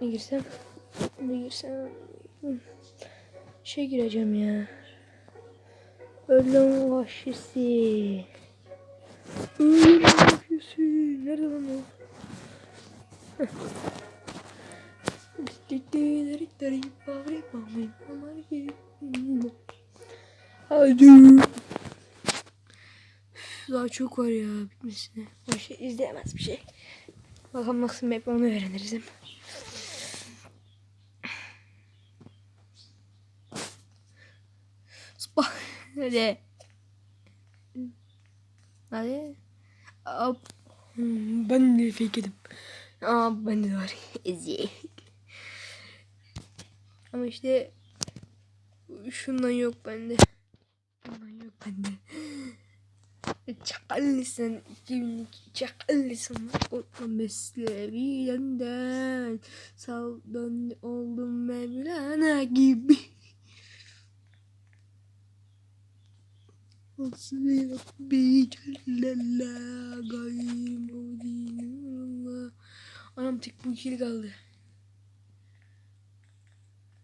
Ne girsem? Ne girsem? Şey gireceğim ya. Ölüm vahşisi. Ölüm vahşisi. Nerede lan o? Hadi. Daha çok var ya bitmesine. O şey izleyemez bir şey. Bakalım nasıl map onu öğreniriz. Spa. Hadi. Hadi. Hop. Ben de fake edim. Aa ben de var. Ezik. Ama işte şundan yok bende. Şundan yok bende. Çakallısın. Kimlik çakallısın. Korkma mesleviyenden. Saldan oldum Mevlana gibi. Hasbi Rabbi Cellella Gayyim Udinullah Anam tek bu ikili kaldı.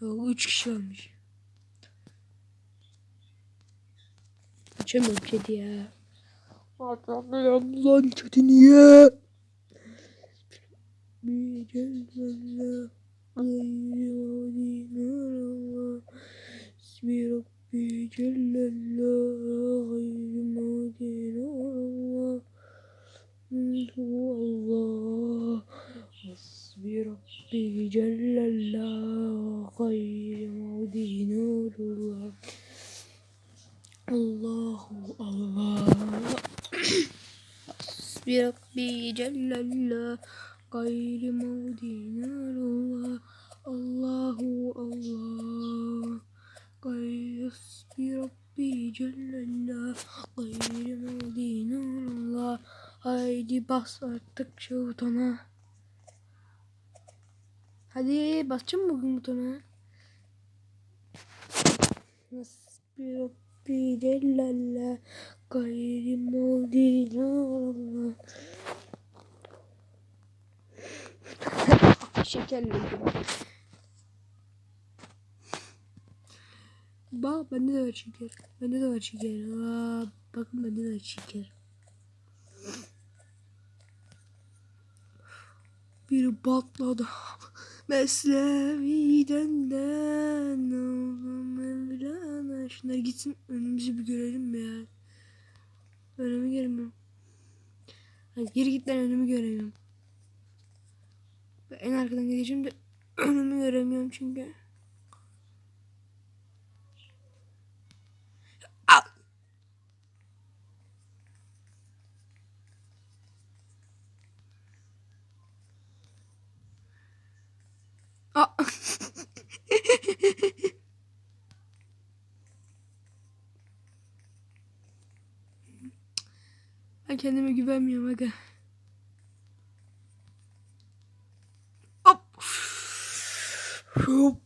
Yok üç kişi olmuş. Açamıyorum chat'i ya. Açamıyorum lan chat'i niye? Bir Cellella Gayyim Udinullah Hasbi Rabbi Cellella Gayyim Udinullah هو الله حسبي ربي جل الله خير مودي نور الله Allahu Allah. Bir Rabbi Celle gayri mudinallah. Allahu Allah. Gayri bir Rabbi Celle gayri mudinallah. Haydi bas artık şu butona. Hadi basacağım bugün butona. Nasıl Rabbi Cellalla Gayri Mudina Allah Şekerli Bak bende de var şeker. Bende de var şeker. Aa, bakın bende de var şeker. Biri patladı. Meslevi'den den oğlum Mevlana. Şunlar gitsin önümüzü bir görelim mi ya? Önümü göremiyorum. Hadi geri git lan önümü göremiyorum. En arkadan gideceğim de önümü göremiyorum çünkü. Al. Aa. ben kendime güvenmiyorum aga. Hop. Hop.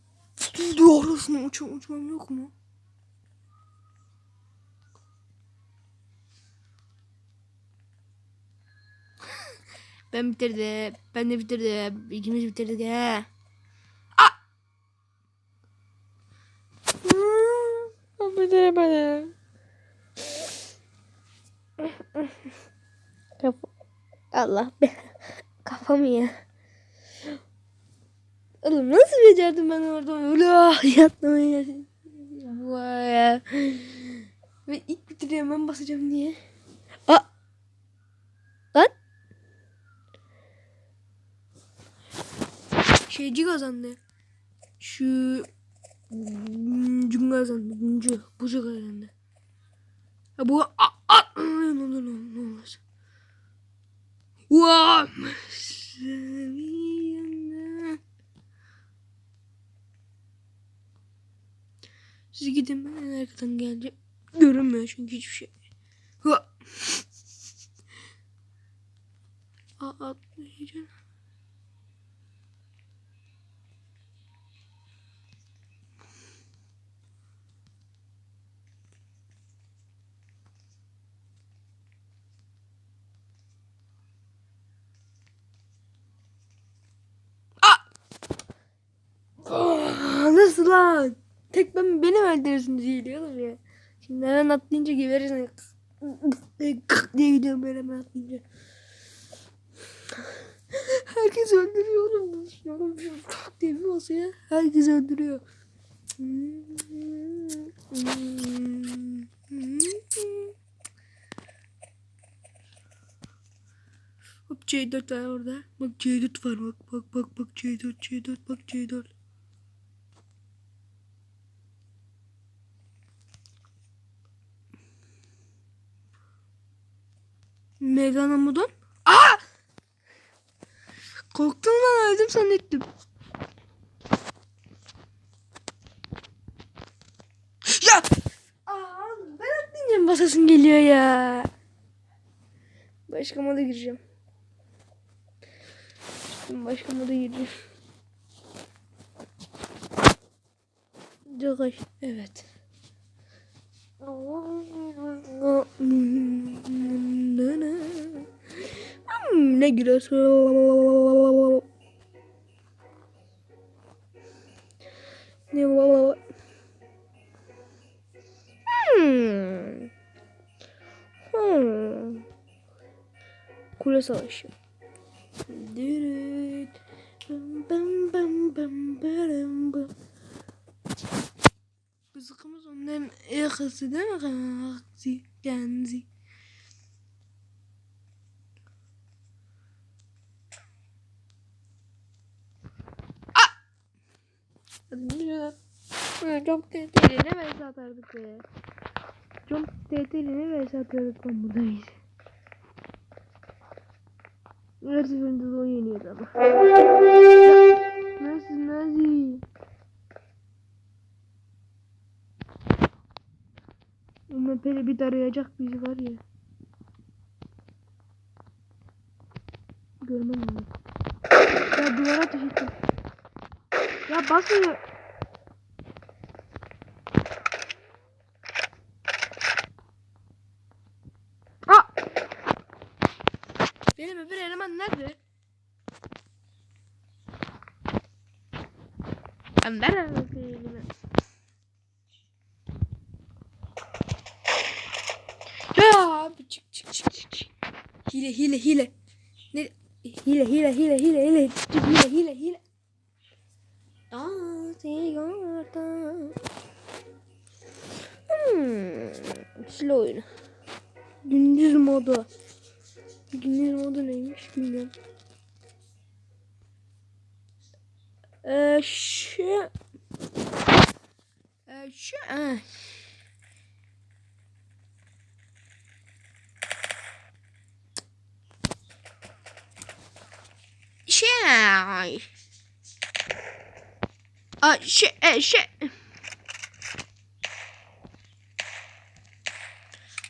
Diyor arasına uçam uçmam yok mu? Ben bitirdim. Ben de bitirdim. İkimiz bitirdik he. Allah be. Kafamı ya. Oğlum nasıl becerdim ben orada öyle ah, yatmayı. Vay. Ve ilk bitiriyorum ben basacağım diye. Aa. Lan. Şeyci kazandı. Şu Cun kazandı. Buncu. Bucu kazandı. Ya bu a a ne olur ne olur ne olur. Vaa. Siz gidin ben en arkadan geleceğim. Görünmüyor çünkü hiçbir şey. Atlayacağım. Lan. Tek ben beni mi öldürürsün diye oğlum ya. Şimdi hemen atlayınca geberirsin. diye gidiyorum böyle hemen atlayınca. Herkes öldürüyor oğlum. Oğlum şu tak diye bir olsa ya. Herkes öldürüyor. Hop C4 var orada. Bak C4 var bak bak bak bak C4 C4 bak C4. Meydan Amudon. Aa! Korktum lan öldüm zannettim. Ya! Aa, ben atlayınca basasım geliyor ya. Başka moda gireceğim. Şimdi başka moda gireceğim. Cagay. Evet. Ne gülüyorsun? Ne Hmm. Hmm. Kule savaşı. Rızkımız onların yakası değil mi? Genzi. Ah! Hadi ya. Çok tehlikeli ne vs atardık be. Çok ne vs atıyorduk lan buradayız. Her seferinde de o yeniyordu ama. Nasıl nazi? Ama Pele bir arayacak bizi var ya. Görmem lazım. Ya duvara ettim. Ya basmıyor. Benim öbür eleman nerede? Ben öbür eleman? Ya abi çık çık çık çık. Hile hile hile. Ne? Hile hile hile hile hile. Hile hile hile. Aa, sigorta. Hmm. Slow oyunu. Gündüz modu. Gündüz modu neymiş bilmiyorum. Ee, şu... Ee, şu... Ee. Şey. Aa, şey, e, şey.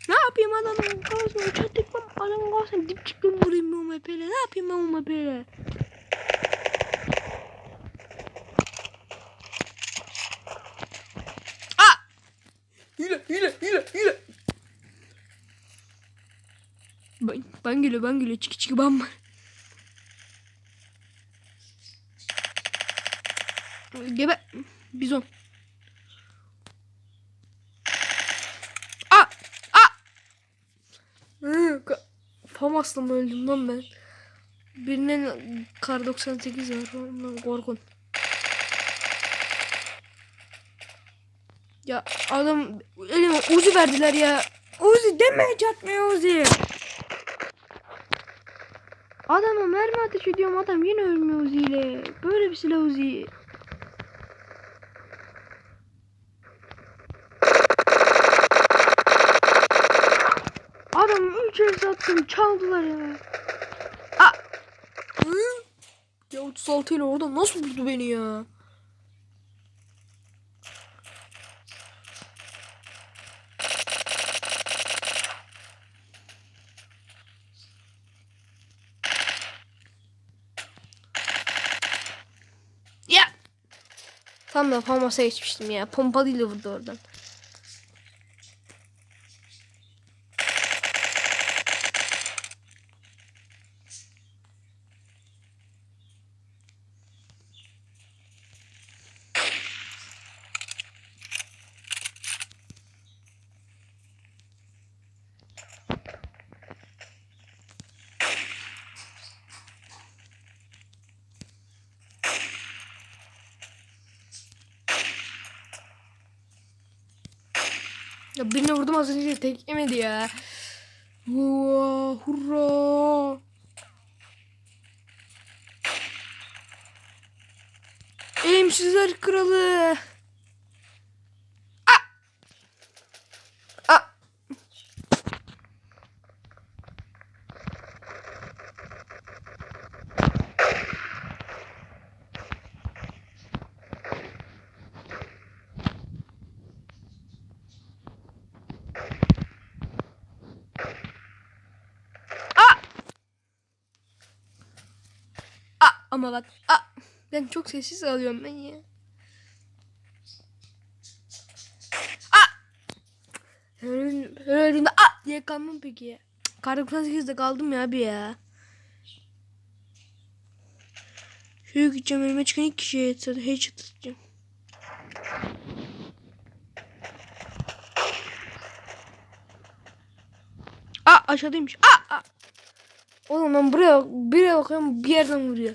Ne yapayım adamın kafasına uçak tekmem adamın kafasına dipçikle vurayım bu mepeyle. Ne yapayım ben bu mepeyle? Aa! Hile hile hile hile. Ben, ben geliyor ben geliyor çiki çiki bam. Gebe bizon. Hı, ka- Famas'la mı öldüm lan ben? Birinin kar 98 var. Korkun. Ya adam elime Uzi verdiler ya. Uzi deme çatmıyor Uzi. Adama mermi ateş ediyorum adam yine ölmüyor Uzi ile. Böyle bir silah Uzi. Adam 3 el sattım çaldılar ya. Aa! Hı? Ya 36 ile orada nasıl vurdu beni? Ya! Tam da Famas'a geçmiştim ya. Pompalıyla vurdu oradan. Ya birine vurdum az önce tek yemedi ya. Hurra, hurra. Eğimsizler kralı. Ama bak. Ah! Ben çok sessiz alıyorum ben ya. Her öldüğümde, ah diye kalmam peki ya. Kar 98'de kaldım ya bir ya. Şöyle gideceğim önüme çıkan ilk kişiye headshot headshot atacağım. Aa aşağıdaymış. Aa, aa. Oğlum ben buraya buraya bakıyorum bir yerden vuruyor.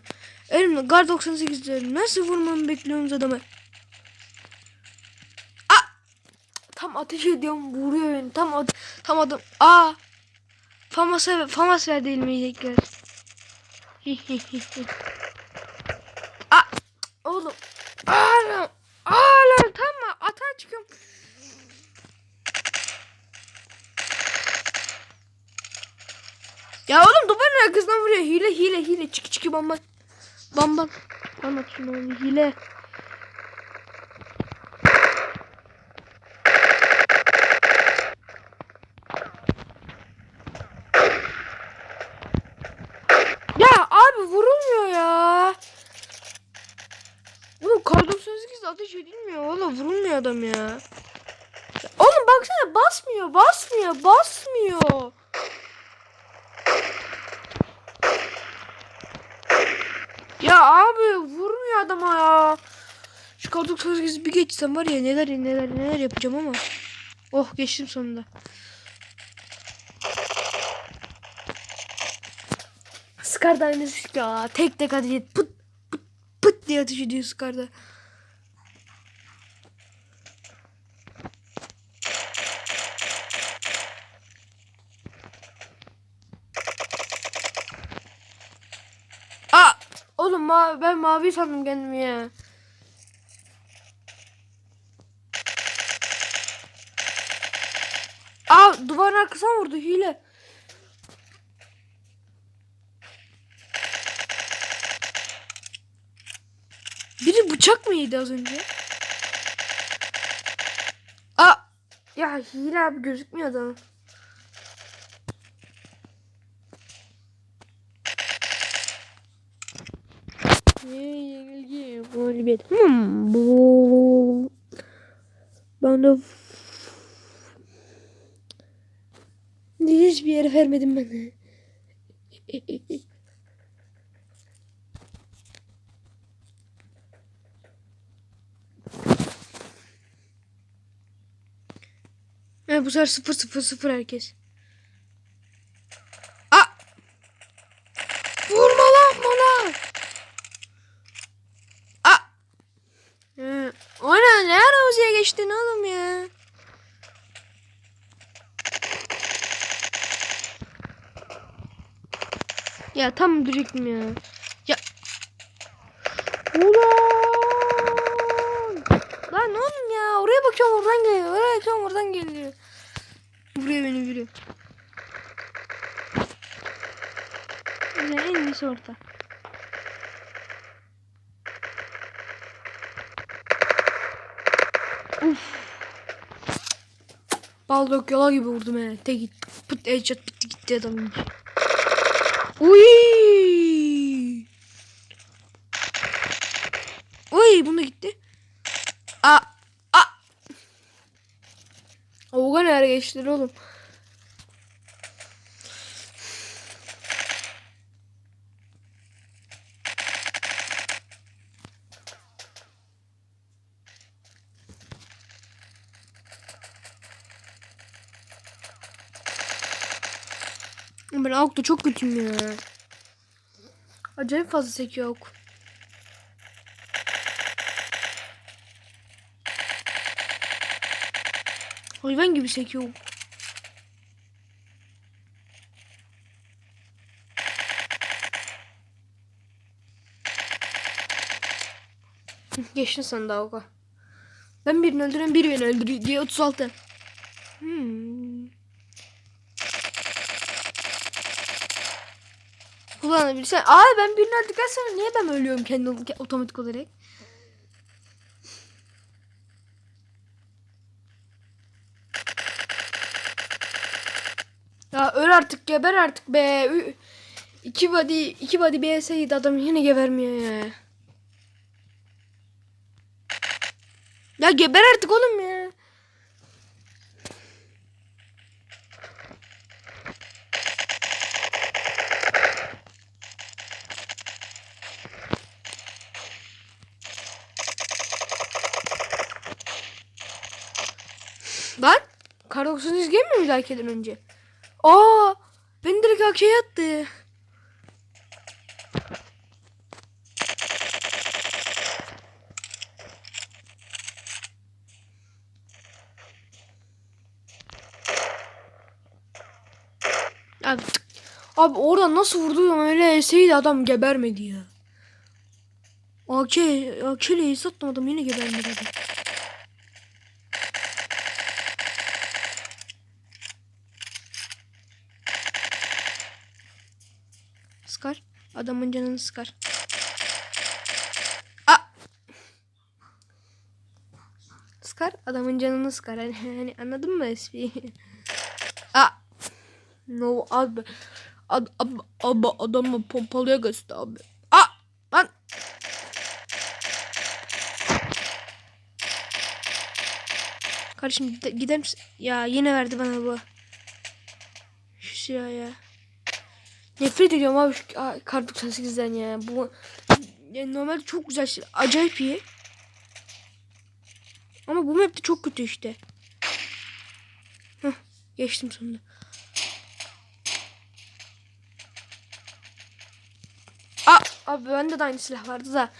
Elimde Gar 98 diyorum. Nasıl vurmamı bekliyorsunuz adamı? Aa! Tam ateş ediyorum vuruyor beni. Tam ad tam adam. Aa! Famas Famas verdi elmeyecekler. Aa! Oğlum. Aa! Aa! Tamam atağa çıkıyorum. Ya oğlum duvarın arkasından vuruyor. Hile hile hile. Çık çık bam Bam bam. Anlat şunu. Hile. Ya abi vurulmuyor ya. Oğlum kar 98 ateş edilmiyor. Valla vurulmuyor adam ya. Oğlum baksana basmıyor basmıyor basmıyor. Ya abi vurmuyor adama ya. Şu 98 bir geçsem var ya neler neler neler yapacağım ama. Oh geçtim sonunda. Scar'da aynısı ya. Tek tek ateş et. Pıt pıt pıt diye ateş ediyor Scar'da. Aa! Oğlum ma ben mavi sandım kendimi ya. Aa duvarın arkasına vurdu hile. Biri bıçak mı yedi az önce? Aa! Ya hile abi gözükmüyor adam. Yenilgi galibiyet. Hmm, ben de hiçbir yere vermedim ben. Evet bu sefer sıfır sıfır sıfır herkes. Aa! Vurma lan bana! Aa! Ee, o ne? Ne ara geçtin oğlum ya? Ya tam diyecektim ya. Ya. Ulan! Lan oğlum ya oraya bakıyorum oradan geliyor. Oraya bakıyorum oradan geliyor. Vuruyor beni vuruyor. Ya en iyisi orta. Uf. Baldok yola gibi vurdum he. Tek git. Pıt headshot bitti gitti adamın. Uy. Uy bunu gitti. A a. Oğlan nereye geçtiler oğlum? Ben Avuk'ta çok kötüyüm ya. Acayip fazla sekiyor Avuk. Hayvan gibi sekiyor. Hı, Geçtin sen daha oka. Ben birini öldüren biri beni öldürüyor diye 36. Hmm. Kullanabilsen. Aa ben birini öldürdükten sonra niye ben ölüyorum kendi otomatik olarak? Ya öl artık geber artık be. İki body, iki body BS'ydi adam yine gebermiyor ya. Ya geber artık oğlum ya. Lan kar 98 gelmiyor mu dakikadan önce? Aa beni direkt AK'ye attı. Abi, abi oradan nasıl vurdu öyle eseydi adam gebermedi ya. AK, AK ile sattım adam yine gebermedi adam. Sıkar. Adamın canını sıkar. A! Sıkar. Adamın canını sıkar. Hani, hani anladın mı espriyi? A! No abi. Ad, ab, abi adamı pompalıya göster abi. A! Lan! Kardeşim gide- gider misin? Ya yine verdi bana bu. Şu silah ya. Nefret ediyorum abi şu kar 98'den ya. Bu yani normalde çok güzel şey. Acayip iyi. Ama bu map de çok kötü işte. Heh, geçtim sonunda. Aa, abi bende de aynı silah vardı da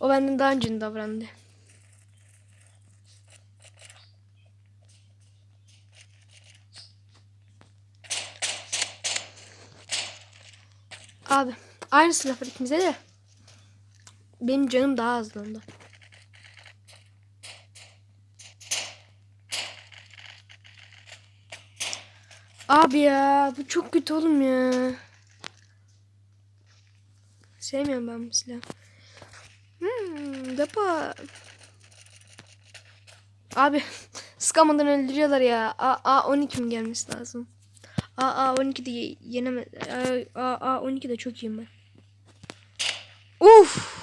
o benden daha önce davrandı. Abi aynı silah var ikimize de. Benim canım daha azlandı. Abi ya bu çok kötü oğlum ya. Sevmiyorum ben bu silahı. Hmm, depa. Abi sıkamadan öldürüyorlar ya. A, A 12 mi gelmesi lazım? A, A 12 de ye- yeneme. A, A, A 12 de çok iyiyim ben. Uf.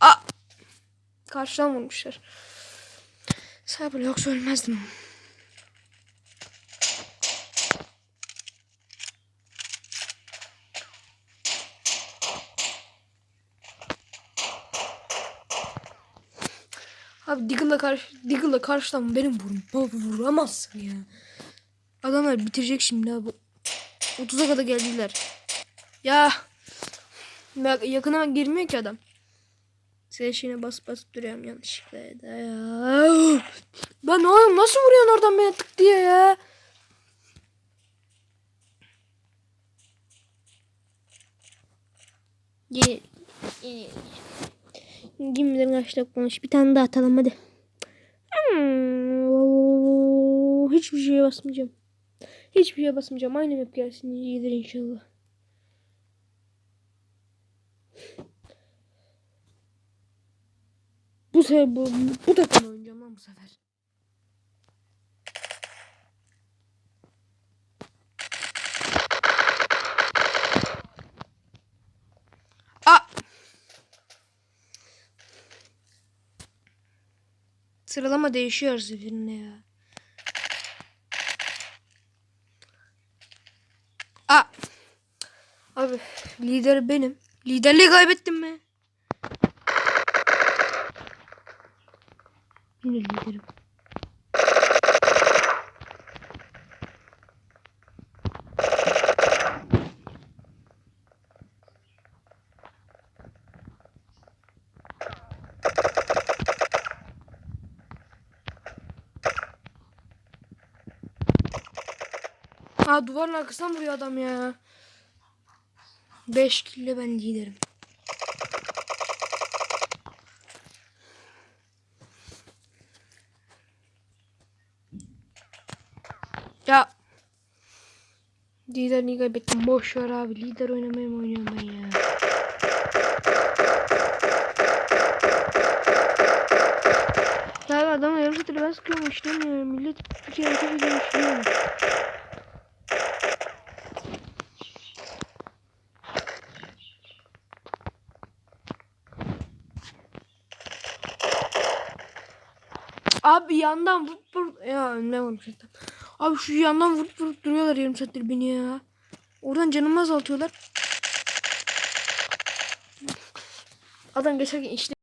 A. Karşıdan vurmuşlar. Cyber yoksa ölmezdim. Abi Deagle'la karşı Deagle'la karşıdan benim vurum. Vuramazsın ya. Adamlar bitirecek şimdi abi. 30'a kadar geldiler. Ya. Ya- Yakına girmiyor ki adam. Seçine bas bas duruyorum yanlışlıkla ya. Ben oğlum nasıl vuruyorsun oradan beni tık diye ya. Ye, ye, Gimlerin kaç. Bir tane daha atalım hadi. Hmm, Hiçbir şeye basmayacağım. Hiçbir şeye basmayacağım. Aynı map gelsin. İyidir inşallah. Bu sefer bu, bu takım oynayacağım bu sefer. A Sıralama değişiyor seferinde ya. A Abi lider benim. Liderliği kaybettim mi? Yine liderim. Ha duvarın arkasından vuruyor adam ya. 5 kille ben liderim. Ya. Liderliği kaybettim. Boş ver abi. Lider oynamaya mı oynuyorum ben ya? Ya adam yarım saattir ben sıkıyorum işlemiyor. Millet bir kere hareket ediyor işliyor. Abi yandan vurup vurup ya önüne vurmuş zaten. Abi şu yandan vurup vurup duruyorlar yarım saattir beni ya. Oradan canımı azaltıyorlar. Adam geçerken işte